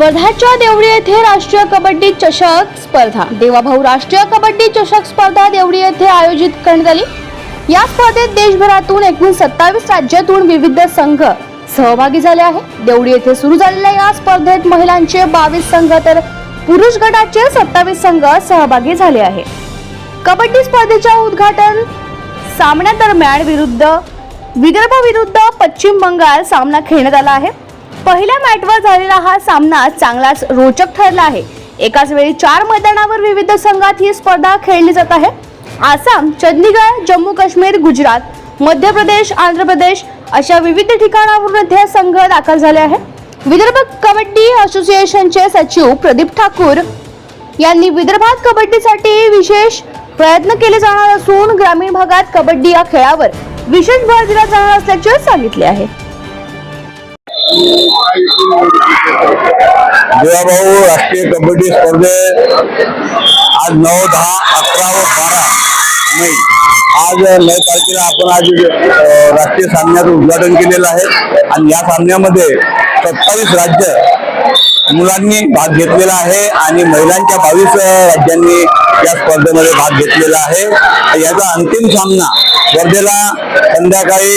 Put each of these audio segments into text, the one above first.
वर्धाच्या देवळी येथे राष्ट्रीय कबड्डी चषक स्पर्धा. देवाभाऊ राष्ट्रीय कबड्डी चषक स्पर्धा देवळी येथे आयोजित करण्यात आली. या स्पर्धेत देशभरातून एकूण सत्तावीस राज्यातून विविध संघ सहभागी झाले आहे देवळी येथे सुरू झालेल्या या स्पर्धेत महिलांचे बावीस संघ तर पुरुष गटाचे सत्तावीस संघ सहभागी झाले आहे कबड्डी स्पर्धेच्या उद्घाटन सामन्यादरम्यान विरुद्ध विदर्भ विरुद्ध पश्चिम बंगाल सामना खेळण्यात आला आहे. पहिल्या मॅटवर झालेला हा सामना चांगलाच रोचक ठरला आहे. एकाच वेळी चार मैदानावर विविध संघात ही स्पर्धा खेळली जात आहे. आसाम चंदीगड जम्मू काश्मीर गुजरात मध्य प्रदेश आंध्र प्रदेश अशा विविध ठिकाणावरून इथे संघ दाखल झाले आहे विदर्भ कबड्डी असोसिएशनचे सचिव प्रदीप ठाकूर यांनी विदर्भात कबड्डीसाठी विशेष प्रयत्न केले जाणार असून ग्रामीण भागात कबड्डी या खेळावर विशेष भर दिला जाणार असल्याचे सांगितले आहे. देवाभाऊ राष्ट्रीय कबड्डी स्पर्धे आज नऊ दहा अकरा व बारा नाही आज नऊ तारखेला आपण आज राष्ट्रीय सामन्याचं उद्घाटन केलेलं आहे. आणि या सामन्यामध्ये सत्तावीस राज्य मुलांनी भाग घेतलेला आहे आणि महिलांच्या बावीस राज्यांनी या स्पर्धेमध्ये भाग घेतलेला आहे. याचा अंतिम सामना वर्धेला संध्याकाळी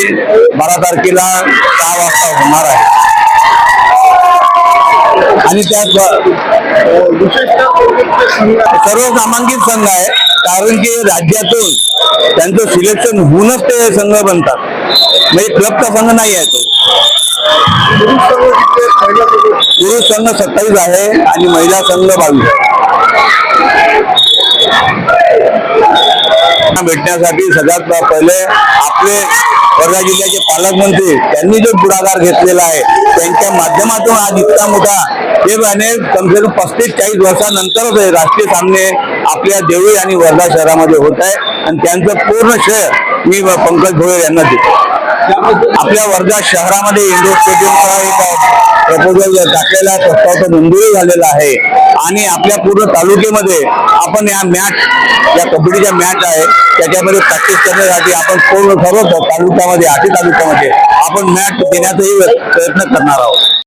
बारा तारखेला सहा वाजता होणार आहे. आणि त्यात सर्व नामांकित संघ आहे कारण की राज्यातून त्यांचं सिलेक्शन होऊनच ते संघ बनतात. म्हणजे क्लबचा संघ नाही आहे तो. पुरुष संघ सत्तावीस आहे आणि महिला संघ बावीस भेटण्यासाठी सगळ्यात पहिले आपले वर्धा जिल्ह्याचे पालकमंत्री त्यांनी जो पुढाकार घेतलेला आहे त्यांच्या माध्यमातून आज इतका मोठा हे गाणे कमसे कम पस्तीस चाळीस वर्षानंतरच हे राष्ट्रीय सामने आपल्या देवळी आणि वर्धा शहरामध्ये होत आहे. आणि त्यांचं पूर्ण श्रेय मी पंकज भोयर यांना देतो. आपल्या वर्धा शहरामध्ये इंडोर स्टेडियमचा एक प्रपोजल टाकलेला प्रस्ताव तर मंजूर झालेला आहे. आणि आपल्या पूर्ण तालुक्यामध्ये आपण या मॅच या कबड्डीच्या मॅच आहे. त्याच्यामध्ये प्रॅक्टिस करण्यासाठी आपण पूर्ण सर्व तालुक्यामध्ये आठी तालुक्यामध्ये आपण मॅच देण्याचाही प्रयत्न करणार आहोत.